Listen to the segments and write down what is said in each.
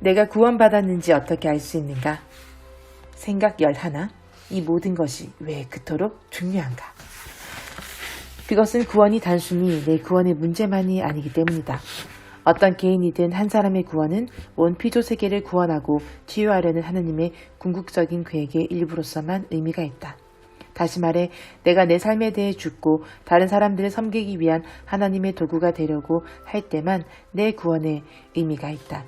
내가 구원받았는지 어떻게 알 수 있는가? 생각 열하나? 이 모든 것이 왜 그토록 중요한가? 그것은 구원이 단순히 내 구원의 문제만이 아니기 때문이다. 어떤 개인이든 한 사람의 구원은 온 피조 세계를 구원하고 치유하려는 하나님의 궁극적인 계획의 일부로서만 의미가 있다. 다시 말해, 내가 내 삶에 대해 죽고 다른 사람들을 섬기기 위한 하나님의 도구가 되려고 할 때만 내 구원에 의미가 있다.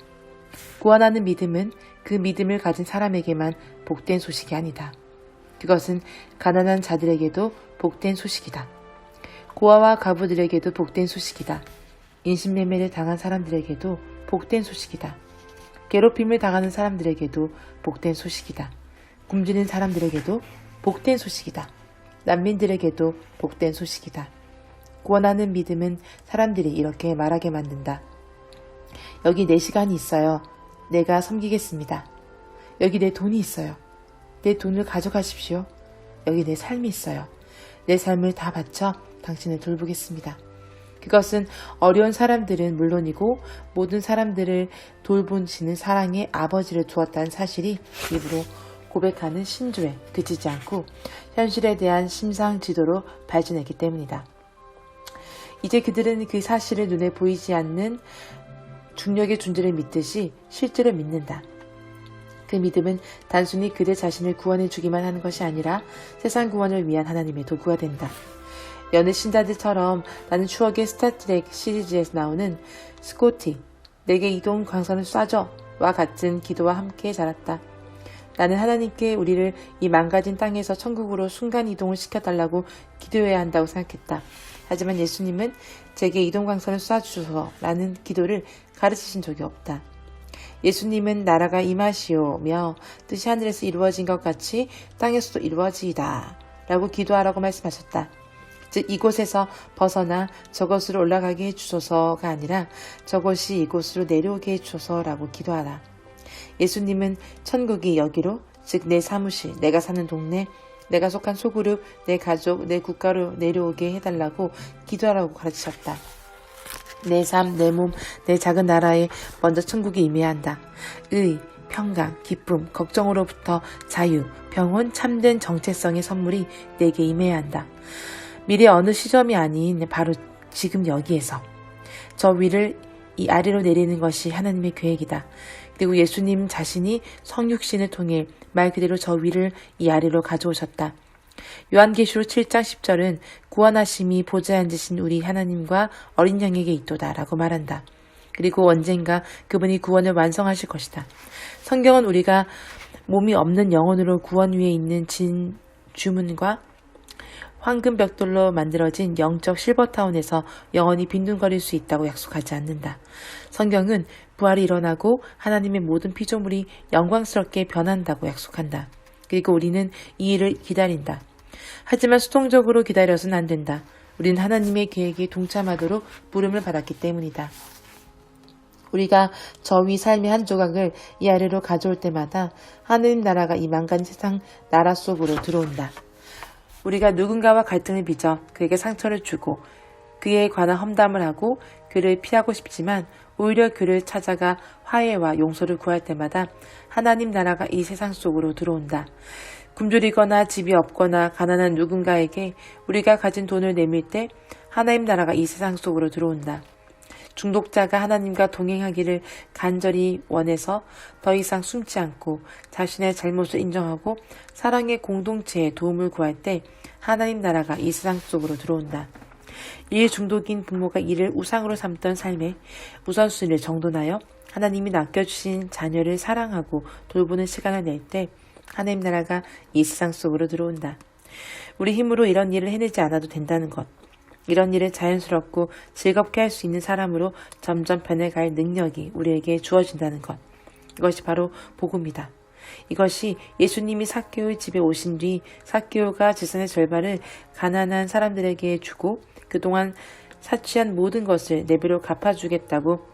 구원하는 믿음은 그 믿음을 가진 사람에게만 복된 소식이 아니다. 그것은 가난한 자들에게도 복된 소식이다. 고아와 가부들에게도 복된 소식이다. 인신매매를 당한 사람들에게도 복된 소식이다. 괴롭힘을 당하는 사람들에게도 복된 소식이다. 굶주린 사람들에게도 복된 소식이다. 난민들에게도 복된 소식이다. 구원하는 믿음은 사람들이 이렇게 말하게 만든다. 여기 내 시간이 있어요. 내가 섬기겠습니다. 여기 내 돈이 있어요. 내 돈을 가져가십시오. 여기 내 삶이 있어요. 내 삶을 다 바쳐 당신을 돌보겠습니다. 그것은 어려운 사람들은 물론이고 모든 사람들을 돌보시는 사랑의 아버지를 두었다는 사실이 입으로 고백하는 신조에 그치지 않고 현실에 대한 심상 지도로 발전했기 때문이다. 이제 그들은 그 사실을 눈에 보이지 않는 중력의 존재를 믿듯이 실제로 믿는다. 그 믿음은 단순히 그들 자신을 구원해 주기만 하는 것이 아니라 세상 구원을 위한 하나님의 도구가 된다. 여느 신자들처럼 나는 추억의 스타트렉 시리즈에서 나오는 스코티, 내게 이동 광선을 쏴줘 와 같은 기도와 함께 자랐다. 나는 하나님께 우리를 이 망가진 땅에서 천국으로 순간 이동을 시켜달라고 기도해야 한다고 생각했다. 하지만 예수님은 제게 이동 광선을 쏴주소서라는 기도를 가르치신 적이 없다. 예수님은 나라가 임하시오며 뜻이 하늘에서 이루어진 것 같이 땅에서도 이루어지이다 라고 기도하라고 말씀하셨다. 즉 이곳에서 벗어나 저것으로 올라가게 해주소서가 아니라 저것이 이곳으로 내려오게 해주소서라고 기도하라. 예수님은 천국이 여기로 즉 내 사무실, 내가 사는 동네, 내가 속한 소그룹, 내 가족, 내 국가로 내려오게 해달라고 기도하라고 가르치셨다. 내 삶, 내 몸, 내 작은 나라에 먼저 천국이 임해야 한다. 의, 평강, 기쁨, 걱정으로부터 자유, 병원, 참된 정체성의 선물이 내게 임해야 한다. 미래 어느 시점이 아닌 바로 지금 여기에서 저 위를 이 아래로 내리는 것이 하나님의 계획이다. 그리고 예수님 자신이 성육신을 통해 말 그대로 저 위를 이 아래로 가져오셨다. 요한계시록 7장 10절은 구원하심이 보좌에 앉으신 우리 하나님과 어린 양에게 있도다라고 말한다. 그리고 언젠가 그분이 구원을 완성하실 것이다. 성경은 우리가 몸이 없는 영혼으로 구원 위에 있는 진 주문과 황금 벽돌로 만들어진 영적 실버타운에서 영원히 빈둥거릴 수 있다고 약속하지 않는다. 성경은 부활이 일어나고 하나님의 모든 피조물이 영광스럽게 변한다고 약속한다. 그리고 우리는 이 일을 기다린다. 하지만 수동적으로 기다려서는 안 된다. 우리는 하나님의 계획에 동참하도록 부름을 받았기 때문이다. 우리가 저 위 삶의 한 조각을 이 아래로 가져올 때마다 하느님 나라가 이 망간 세상 나라 속으로 들어온다. 우리가 누군가와 갈등을 빚어 그에게 상처를 주고 그에 관한 험담을 하고 그를 피하고 싶지만 오히려 그를 찾아가 화해와 용서를 구할 때마다 하나님 나라가 이 세상 속으로 들어온다. 굶주리거나 집이 없거나 가난한 누군가에게 우리가 가진 돈을 내밀 때 하나님 나라가 이 세상 속으로 들어온다. 중독자가 하나님과 동행하기를 간절히 원해서 더 이상 숨지 않고 자신의 잘못을 인정하고 사랑의 공동체에 도움을 구할 때 하나님 나라가 이 세상 속으로 들어온다. 일 중독인 부모가 이를 우상으로 삼던 삶에 우선순위를 정돈하여 하나님이 맡겨주신 자녀를 사랑하고 돌보는 시간을 낼 때 하나님 나라가 이 세상 속으로 들어온다. 우리 힘으로 이런 일을 해내지 않아도 된다는 것. 이런 일을 자연스럽고 즐겁게 할 수 있는 사람으로 점점 변해갈 능력이 우리에게 주어진다는 것. 이것이 바로 복음이다. 이것이 예수님이 사케오의 집에 오신 뒤 사케오가 재산의 절반을 가난한 사람들에게 주고 그동안 사취한 모든 것을 내비로 갚아주겠다고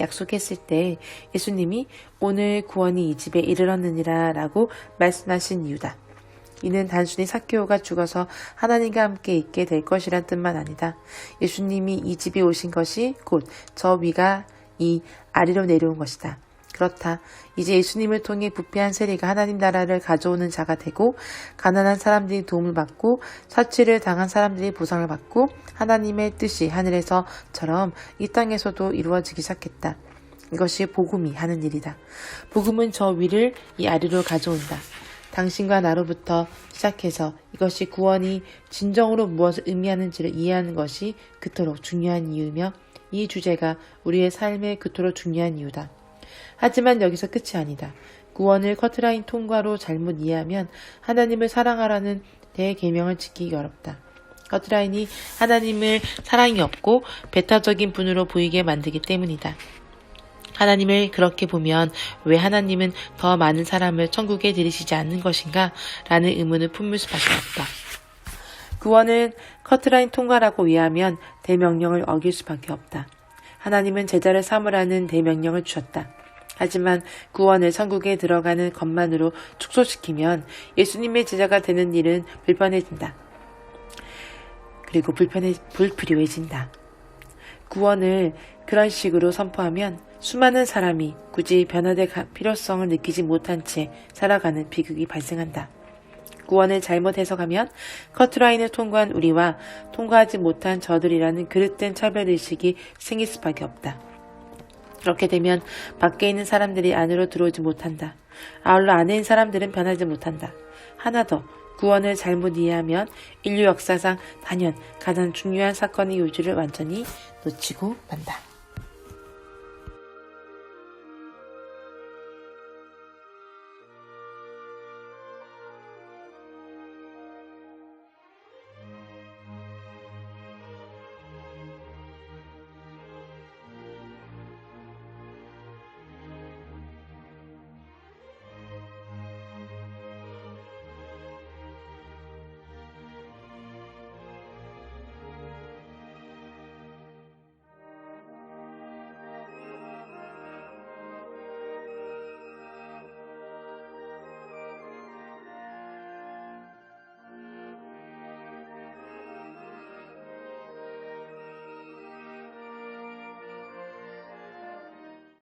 약속했을 때 예수님이 오늘 구원이 이 집에 이르렀느니라 라고 말씀하신 이유다. 이는 단순히 사케오가 죽어서 하나님과 함께 있게 될 것이란 뜻만 아니다. 예수님이 이 집에 오신 것이 곧 저 위가 이 아래로 내려온 것이다. 그렇다. 이제 예수님을 통해 부패한 세리가 하나님 나라를 가져오는 자가 되고 가난한 사람들이 도움을 받고 사치를 당한 사람들이 보상을 받고 하나님의 뜻이 하늘에서처럼 이 땅에서도 이루어지기 시작했다. 이것이 복음이 하는 일이다. 복음은 저 위를 이 아래로 가져온다. 당신과 나로부터 시작해서 이것이 구원이 진정으로 무엇을 의미하는지를 이해하는 것이 그토록 중요한 이유며 이 주제가 우리의 삶에 그토록 중요한 이유다. 하지만 여기서 끝이 아니다. 구원을 커트라인 통과로 잘못 이해하면 하나님을 사랑하라는 대계명을 지키기 어렵다. 커트라인이 하나님을 사랑이 없고 배타적인 분으로 보이게 만들기 때문이다. 하나님을 그렇게 보면 왜 하나님은 더 많은 사람을 천국에 들이시지 않는 것인가? 라는 의문을 품을 수밖에 없다. 구원은 커트라인 통과라고 이해하면 대명령을 어길 수밖에 없다. 하나님은 제자를 삼으라는 대명령을 주셨다. 하지만 구원을 천국에 들어가는 것만으로 축소시키면 예수님의 제자가 되는 일은 불편해진다. 그리고 불편해, 불필요해진다. 구원을 그런 식으로 선포하면 수많은 사람이 굳이 변화될 가- 필요성을 느끼지 못한 채 살아가는 비극이 발생한다. 구원을 잘못 해석하면 커트라인을 통과한 우리와 통과하지 못한 저들이라는 그릇된 차별의식이 생길 수밖에 없다. 그렇게 되면 밖에 있는 사람들이 안으로 들어오지 못한다. 아울러 안에 있는 사람들은 변하지 못한다. 하나 더, 구원을 잘못 이해하면 인류 역사상 단연 가장 중요한 사건의 요지를 완전히 놓치고 만다.